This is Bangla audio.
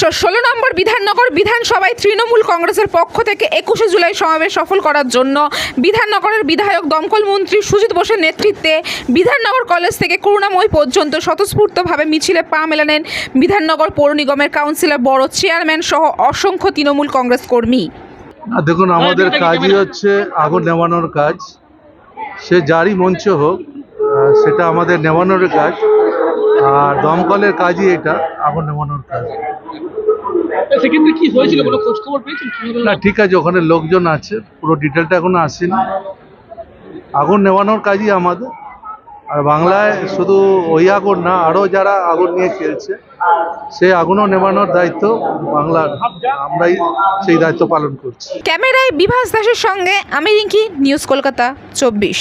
একশো ষোলো নম্বর বিধাননগর বিধানসভায় তৃণমূল কংগ্রেসের পক্ষ থেকে একুশে জুলাই সমাবেশ সফল করার জন্য বিধাননগরের বিধায়ক দমকল মন্ত্রী সুজিত বোসের নেতৃত্বে বিধাননগর কলেজ থেকে করুণাময় পর্যন্ত স্বতঃস্ফূর্তভাবে মিছিলে পা মেলালেন বিধাননগর পৌর নিগমের কাউন্সিলর বড় চেয়ারম্যান সহ অসংখ্য তৃণমূল কংগ্রেস কর্মী। দেখুন আমাদের কাজই হচ্ছে আগুন নেভানোর কাজ। সে যারই মঞ্চ হোক সেটা আমাদের নেভানোর কাজ। আর দমকলের কাজই এটা আগুন নেভানোর কাজ। সেক্ষেত্রে কি হয়েছিল? কোনো খোঁজ খবর পেয়েছেন না ঠিক আছে ওখানে লোকজন আছে। পুরো ডিটেলটা এখনও আসেনি। আগুন নেভানোর কাজই আমাদের। আর বাংলায় শুধু ওই আগুন না আরও যারা আগুন নিয়ে খেলছে সেই আগুনও নেভানোর দায়িত্ব বাংলার। আমরাই সেই দায়িত্ব পালন করছি। ক্যামেরায় বিভাস দাসের সঙ্গে আমি রিঙ্কি নিউজ কলকাতা চব্বিশ।